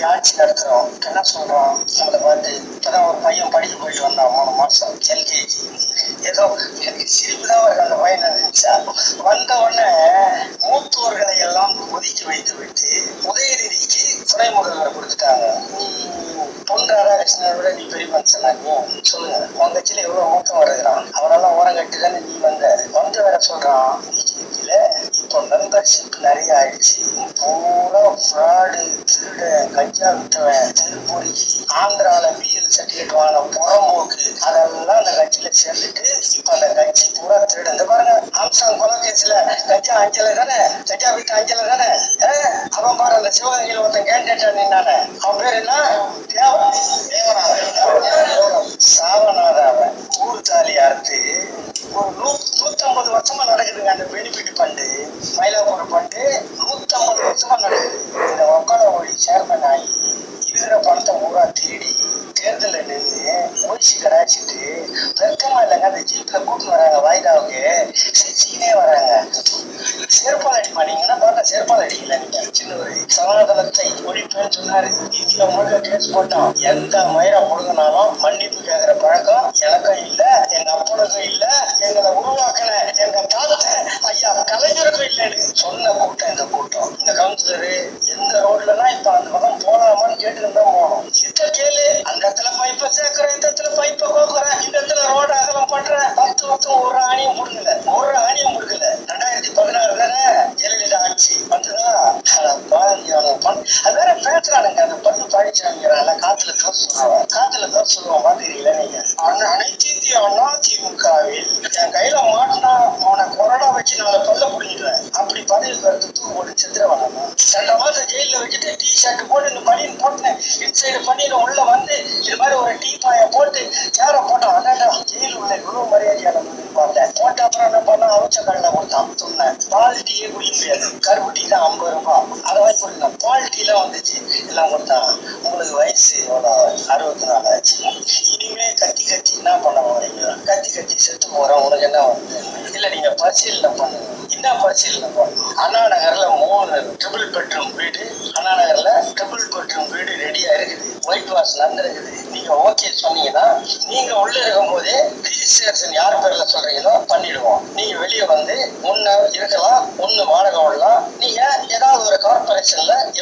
இப்படி ஆட்சி நடத்துறோம் என்ன சொல்றோம் நம்மளை பார்த்து இப்பதான் ஒரு பையன் படிக்க போயிட்டு வந்தான் மூணு மாசம் எல்கேஜி ஏதோ எனக்கு சிரிப்பு தான் வருது அந்த பையன் நினைச்சா வந்த உடனே மூத்தோர்களை எல்லாம் ஒதுக்கி வைத்து விட்டு உதயநிதிக்கு துணை முதல்வர் கொடுத்துட்டாங்க நீ பொன் ராதாகிருஷ்ணனை விட நீ பெரிய மனுஷனாங்க சொல்லுங்க உன் கட்சியில எவ்வளவு மூத்தம் வருகிறான் அவரெல்லாம் ஓரம் கட்டி தானே நீ வந்த வந்து வேற சொல்றான் பிஜேபியில இப்போ மெம்பர்ஷிப் நிறைய ஆயிடுச்சு பூரா ஃப்ராடு திருட கஞ்சா விட்டவன் திருப்பூரி ஆந்திரால பிஎல் சர்டிபிகேட் வாங்கின புறம்போக்கு அதெல்லாம் அந்த கட்சியில சேர்ந்துட்டு இப்ப அந்த கட்சி பூரா திருட இந்த பாருங்க ஆம்சாங் கொலை கஞ்சா அஞ்சல தானே கஞ்சா விட்டு அஞ்சல தானே அவன் பாரு அந்த சிவகங்கையில் ஒருத்தன் கேண்டிடேட்டா நின்னானே அவன் பேர் என்ன தேவன் தேவனா ஓய்ச்சி கடாச்சிட்டு வெக்கமா இல்லைங்க அந்த ஜீப்ல கூட்டின்னு வராங்க வாய்தாவுக்கு சிரிச்சுக்கினே வராங்க. செருப்பால் அடிப்பா நீங்கன்னா பார்த்தா செருப்பால் அடிக்கல. நீங்க சின்ன ஒரு சனாதனத்தை ஒழிப்பேன்னு சொன்னாரு. இந்தியா முழுக்க கேஸ் போட்டோம். எந்த மயிரை முழுங்கினாலும் மன்னிப்பு கேட்கிற பழக்கம் எனக்கும் இல்லை எங்க அப்பனுக்கும் இல்லை எங்களை உருவாக்கின எங்க தாத்தா ஐயா கலைஞருக்கும் இல்லைன்னு சொன்ன கூட்டம் இந்த கூட்டம். இந்த கவுன்சிலரு எந்த ரோட்லலாம் இப்ப அந்த பக்கம் போகலாமான்னு கேட்டுட்டு தான் போகணும் காத்துல தான் சொல்லுவாங்க. காத்துல தான் சொல்லுவான் தெரியல நீங்க அண்ணா- அனைத்து இந்திய அண்ணா திமுகவில் என் கையில மாட்டினா அவனை கொரோனா வச்சு நாளை பல்ல புடிங்கிடுவேன் அப்படி பதவி கருத்து தூக்கு போட்டு செத்துருவாங்க. ரெண்டு மாசம் ஜெயில வச்சுட்டு டி ஷர்ட் போட்டு இந்த பனியன் போட்டு இன்சைடு பனியன் உள்ள வந்து இது மாதிரி ஒரு டீ பாய போட்டு சேர போட்டான் அதான் ஜெயில் உள்ள குரு மரியாதையான பார்த்தேன் போட்ட அப்புறம் என்ன பண்ணா? அவச்ச கடலை கொடுத்தான் சொன்னேன் பால் டீயே குடிக்க முடியாது. கருப்பு டீ தான் ஐம்பது ரூபாய். அதை வாங்கி கொடுங்க பால் டீலாம் வந்துச்சு. எல்லாம் கொடுத்தான் உங்களுக்கு வயசு எவ்வளோ அறுபத்தி நாலு ஆச்சு இனிமே கத்தி கத்தி என்ன பண்ண போறீங்க? கத்தி கத்தி செத்து போறோம் உனக்கு என்ன வந்து? இல்ல நீங்க பரிசீலனை பண்ணுங்க என்ன பரிசீலனை பண்ணுங்க அண்ணா நகர்ல மூணு ட்ரிபிள் பெட்ரூம் வீடு. அண்ணா நகர்ல ட்ரிபிள் பெட்ரூம் வீடு ரெடியா இருக்குது. ஒயிட் வாஷ் நடந்திருக்குது நீங்க ஓகே சொன்னீங்கன்னா நீங்க உள்ள இருக்கும் போதே ரிஜிஸ்ட்ரேஷன் யார் பேர்ல சொல்றீங்களோ பண்ணிடுவோம். நீங்க வெளியே வந்து ஒன்னு இருக்கலாம் ஒன்னு வாடகை விடலாம். நீங்க ஏதாவது ஒரு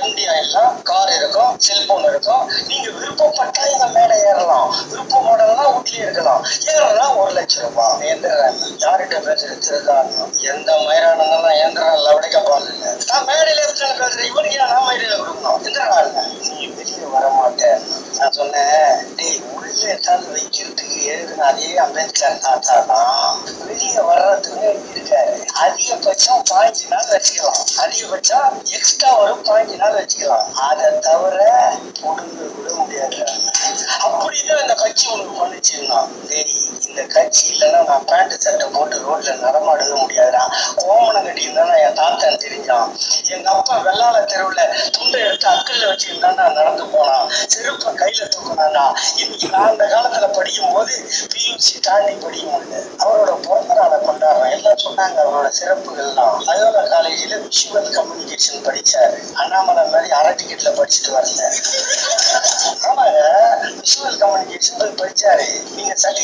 எம்டி ஆயிடலாம் கார் இருக்கும் செல்போன் இருக்கும். நீங்க விருப்பப்பட்டா இந்த மேல ஏறலாம். விருப்பம் மாடலாம் வீட்லயே இருக்கலாம். ஏறலாம் ஒரு லட்சம் ரூபாய். இயந்திரம் யார்கிட்ட பேசுறது? திருதான் எந்த மயிரானதெல்லாம் இயந்திரம் லவடைக்க பாருங்க. நான் மேடையில இருந்து பேசுறேன். இவனுக்கு நான் மேடையில கொடுக்கணும்? எந்திரனா இல்ல நீ வெளியே வர மாட்டேன் நான் சொன்னேன். டேய் உள்ள ஏதாவது வைக்கிறதுக்கு நிறைய அம்பேத்கர் தாத்தா தான் வெளியே வர்றதுக்கு இருக்காரு. அதிகபட்சம் பாஞ்சு நாள் வச்சுக்கலாம் அதிகபட்சம் எக்ஸ்ட்ரா ஒரு பாஞ்சு நாள் வச்சுக்கலாம் அதை தவிர பொடுங்க விட முடியாது அப்படிதான் அந்த கட்சி ஒன்று பண்ணிச்சுன்னா சரி. இந்த கட்சி இல்லைன்னா நான் பேண்ட் சட்டை போட்டு ரோட்ல நடமாடவே முடியாதுடா. ஓமனம் கட்டியிருந்தா என் தாத்தன் தெரிஞ்சான். எங்க அப்பா வெள்ளாள தெருவுல துண்டை எடுத்து அக்கல்ல வச்சிருந்தா நான் நடந்து போனான். செருப்பை கையில தூக்கினானா இன்னைக்கு நான் அந்த காலத்துல படிக்கும் போது பியூசி தாண்டி படிக்க முடியல அவரோட பிறந்த நாளை கொண்டாடுறேன். எல்லாம் சொன்னாங்க அவரோட சிறப்புகள்லாம். அயோலா காலேஜில் விஷுவல் கம்யூனிகேஷன் படிச்சாரு. அண்ணாமலை மாதிரி அரை டிக்கெட்ல படிச்சுட்டு வரல. ஆமாங்க விஷுவல் கம்யூனிகேஷன் படிச்சாரு. நீங்க சர்டிஃபிகேட்